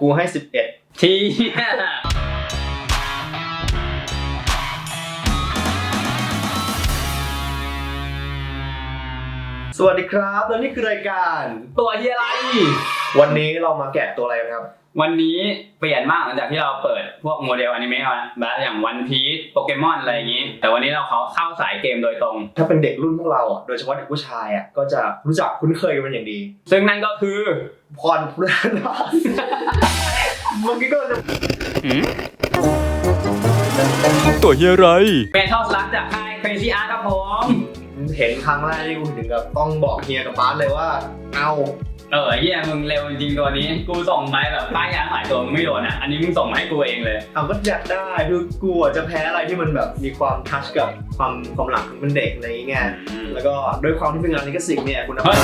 กูให้สิบเอ็ดทีสวัสดีครับ และนี่คือรายการ ตัวเฮียอะไร วันนี้เรามาแกะตัวอะไรกันครับ วันนี้เปลี่ยนมากหลังจากที่เราเปิดพวกโมเดลอนิเมะมาแบบอย่างวันพีซโปเกมอนอะไรอย่างนี้ แต่วันนี้เราเขาเข้าสายเกมโดยตรง ถ้าเป็นเด็กรุ่นพวกเราอะโดยเฉพาะเด็กผู้ชายอะก็จะรู้จักคุ้นเคยกันเป็นอย่างดี ซึ่งนั่นก็คือพรพุทธนาถเมื่อกี้ก็จะตัวเฮียอะไรเป็นทอสลักจากค่าย Crazy Art ครับผม เห็นครั้งแรกที่กูถึงกับต้องบอกเฮียกับป้าเลยว่า เอา เออเฮียมึงเร็วจริงๆตัวนี้ กูส่งไปแบบป้ายยาหลายตัวมึงไม่โดนอะ อันนี้มึงส่งมาให้กูเองเลย เอาก็อยากได้คือกูอะจะแพ้อะไรที่มันแบบมีความทัชกับความความหลังของเป็นเด็กอะไรอย่างเงี้ยแล้วก็ด้วยความที่เป็นงานลิขสิทธิ์เนี่ยคุณเฮ้ย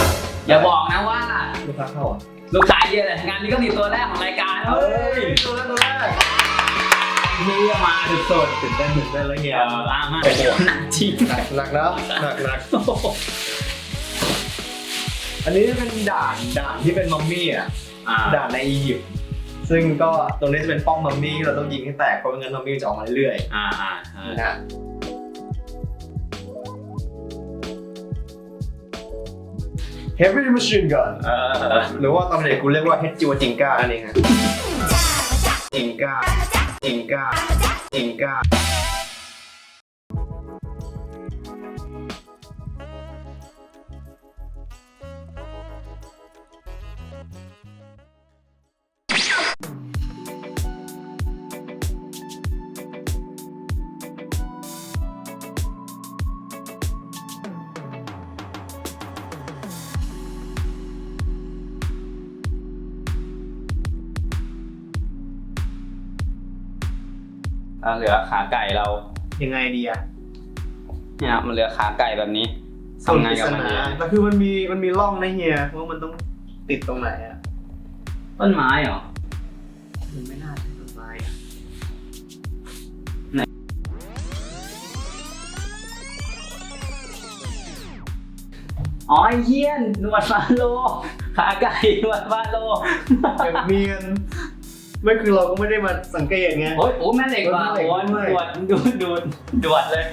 อย่าบอกนะว่า ลูกค้าเข้าอะลูกชายเฮียเลยงานนี้ก็ติดตัวแรกของรายการเฮ้เฮ้ยยตัวแรกตัวแรกเฮียมาสุดตื่นเต้นตื่นเต้นแล้วๆเฮียเอออะมาโอ้โหหนักจริง หนักหนักแล้วหนักหนักอั นนี้จะเป็นด่านด่านที่เป็นมัมมี่อะอ่าด่านในอียิปต์ซึ่งก็ตรงนี้จะเป็นป้อมมัมมี่ที่เราต้องยิงให้แตกเพราะไม่งั้นมัมมี่จะออกมาเรื่อยอ่าอ่าอ่าๆนะเฮฟวี่ม c ช i นกันเออเออหรือว่าตอนเด็กกูเรียกว่าเฮจิวจิงก้านั่นเองฮะจิงก้าจิงก้าจิงก้า เออเหลือขาไก่เรา ยังไงดีอะเนี่ยมันเหลือขาไก่แบบนี้ส่วนทำไงปริกับศมันนาเนี่ยแต่คือมันมีมันมีร่องนะเฮียว่ามันต้องติดตรงไหนอะต้นไม้เหรอมันไม่น่าใช่ต้นไม้อะอ๋อไอ้เหี้ยนหนวดฟาโล ขาไก่หนวดฟาโลอย่างเนียน ไม่คือเราก็ไม่ได้มาสังเกตไง โอ้ยโอ้แม่เหล็กว่ะแม่เหล็กโอ้ยด้วยดวดดูดดูดดวดเลย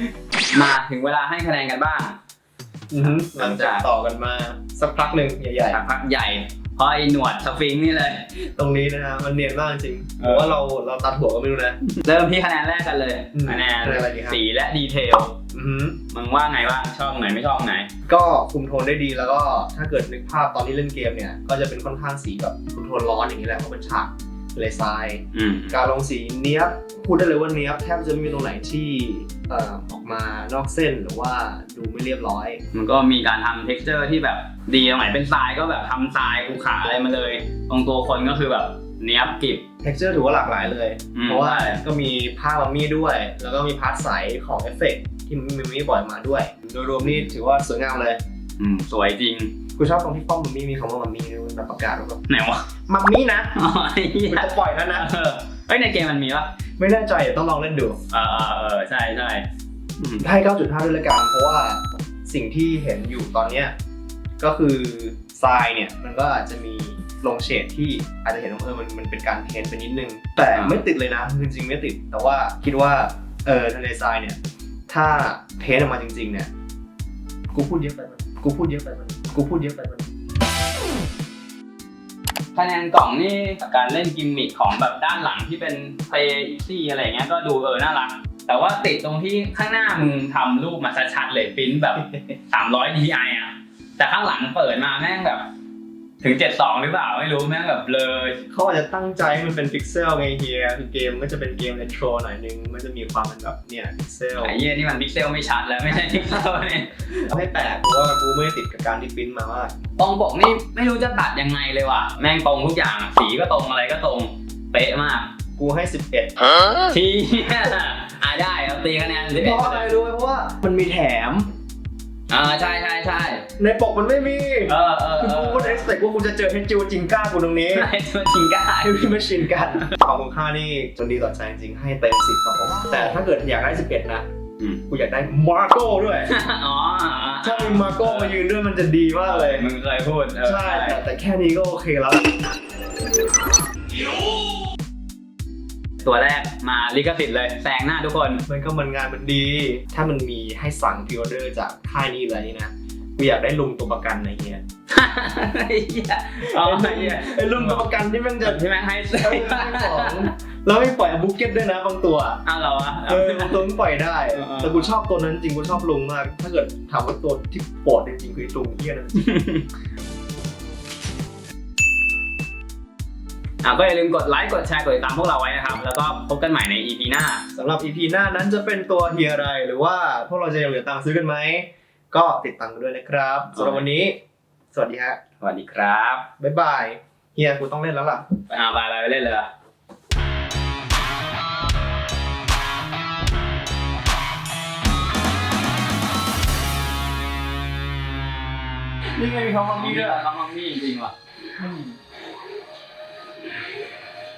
มาถึงเวลาให้คะแนนกันบ้างอือหือหลังจากต่อกันมาสักพักหนึ่งใหญ่สักพักใหญ่เพราะไอ้หนวดสฟิงค์นี่เลยๆตรงนี้นะฮะมันเนียนมากจริงเอผอมว่าเราเราตัดหัวก็ไม่รู้นะ เริ่มที่คะแนนแรกกันเลยอืมคะแนนคะแนนอะไรดีครับสีและดีเทลอือหือมึงว่าไงบ้างชอบไหนไม่ชอบไหน ก็คุมโทนได้ดีแล้วก็ถ้าเกิดนึกภาพตอนที่เล่นเกมเนี่ย ก็จะเป็นค่อนข้างสีแบบคุมโทนร้อนอย่างนี้แหละเพราะเป็นฉากทะ เลทราย อืมการลงสีเนี้ยบพูดได้เลยว่าเนี้ยบแทบจะไม่มีตรงไหนที่เอ่อออกมานอกเส้นหรือว่าดูไม่เรียบร้อย มันก็มีการทำ t e x t อร์ที่แบบดีตรงไหนเป็นทรายก็แบบทำทรายภูเขาอะไรมาเลย ตรงตัวคนก็คือแบบเนี้ยบกริบ texture ถือว่าหลากหลายเลย อืม เพราะว่าใช่ก็มีผ้ามัมมี่ด้วย แล้วก็มีพาร์ทใสของเอฟเฟกต์ที่มัมมี่ปล่อยมาด้วย โดยรวมนี่ถือว่าสวยงามเลย อืมสวยจริง กูชอบตรงที่ป้อมมัมมี่มีคำว่ามัมมี่ด้วยแบบประกาศว่าแบบไหนวะมัมมี่นะอ๋อไอ้เหี้ยกูจะปล่อยแล้วนะ เออเฮ้ยในเกมมันมีปะไม่แน่ใจเดี๋ยวต้องลองเล่นดูเออเออเออใช่ใช่อืมให้ 9.5 ด้วยละกันเพราะว่าสิ่งที่เห็นอยู่ตอนเนี้ยก็คือทรายเนี่ยมันก็อาจจะมีลงเฉดที่อาจจะเห็นว่าเออมันมันเป็นการเพ้นท์ไปนิดนึง แต่ไม่ติดเลยนะคือจริงๆไม่ติด แต่ว่าคิดว่าเออทะเลทรายเนี่ย ถ้าเพ้นท์ออกมาจริง ๆ เนี่ย กูพูดเยอะไปมัน กูพูดเยอะไปมันกูพูดเยอะไปมันคะแนนกล่องนี่การเล่นกิมมิคของแบบด้านหลังที่เป็นเฟย์อซี่อะไรเงี้ยก็ดูเออน่ารัก แต่ว่าติดตรงที่ข้างหน้ามึงทำรูปมาชัดๆเลยปริ้นแบบ 300 DPI อะแต่ข้างหลังเปิดมาแม่งแบบ ถึง 72 หรือเปล่า ไม่รู้แม่งแบบเลยเขาอาจจะตั้งใจให้มันเป็นพิกเซลไงเฮียคือเกมก็จะเป็นเกมเรโทรหน่อยนึง มันจะมีความเป็นแบบเนี่ยพิกเซลไอ้เหี้ยนี่มันพิกเซลไม่ชัดแล้วไม่ใช่พิกเซลเนี่ยไม่แปลกเพราะว่ากูไม่ได้ติดกับการที่ปริ้นมาว่าตรงปกนี่ไม่รู้จะตัดยังไงเลยว่ะ แม่งตรงทุกอย่างอะสีก็ตรงอะไรก็ตรงเป๊ะมาก กูให้ 11ทีอะได้เอาตีคะแนนสิบเพเอ็ดราะอะไรรู้ไหมเพราะว่ามันมีแถม อ่าใช่ใช่ใช่ในปกมันไม่มีเออเออคือเอกูอก็เอ็กซ์เพว่ากูจะเจอเฮจิวจิงก้ากูตรงนี้ไอ้ตัวจริงก็ให้พี่มาชินกันความคุ้มค่านี่จนดีต่อใจจริงๆให้เต็มสิบครับผมแต่ถ้าเกิดอยากได้11นะอืมกูอยากได้มาโก้ด้วย อ๋อ ถ้ามีมาโก้มายืนด้วยมันจะดีมากเลย มึงเคยพูดเออใช่แต่แต่แค่นี้ก็โอเคแล้ว ตัวแรกมาลิขสิทธิ์เลยแซงหน้าทุกคน มันก็มันงานมันดี ถ้ามันมีให้สั่งพิออเดอร์จากค่ายนี้อะไรนี่นะกูอยากได้ลุงตัวประกันอะไรเงี้ยไอ้เหี้ยอ๋อไอ้เหี้ยไอ้ลุงตัวประกันที่มันจะที่แม่งให้เออของแล้วไม่ปล่อยอาบุกเก็ตด้วยนะบางตัวอ้าวเหรอวะเออบางตัวมันปล่อยได้เออเออแต่กูชอบตัวนั้นจริงกูชอบลุงมาก ถ้าเกิดถามว่าตัวที่โปรดจริงๆคือลุงเฮียนั่น อะก็อย่าลืมกดไลค์กดแชร์กดติดตามพวกเราไว้นะครับ แล้วก็พบกันใหม่ใน EP หน้า สำหรับ EP หน้านั้นจะเป็นตัวเฮียอะไร หรือว่าพวกเราจะยังเหลือตังค์ซื้อกันไหม ก็ติดตามกันด้วยนะครับสำหรับวันนี้ สวัสดีฮะ สวัสดีครับบ๊ายบาย เฮียกูต้องเล่นแล้วล่ะ อ่าไปไปไปเล่นเลยอะนี่ไงมีคำว่ามีมีด้ด้ววยยคำว่ามีจริงว่ะอืม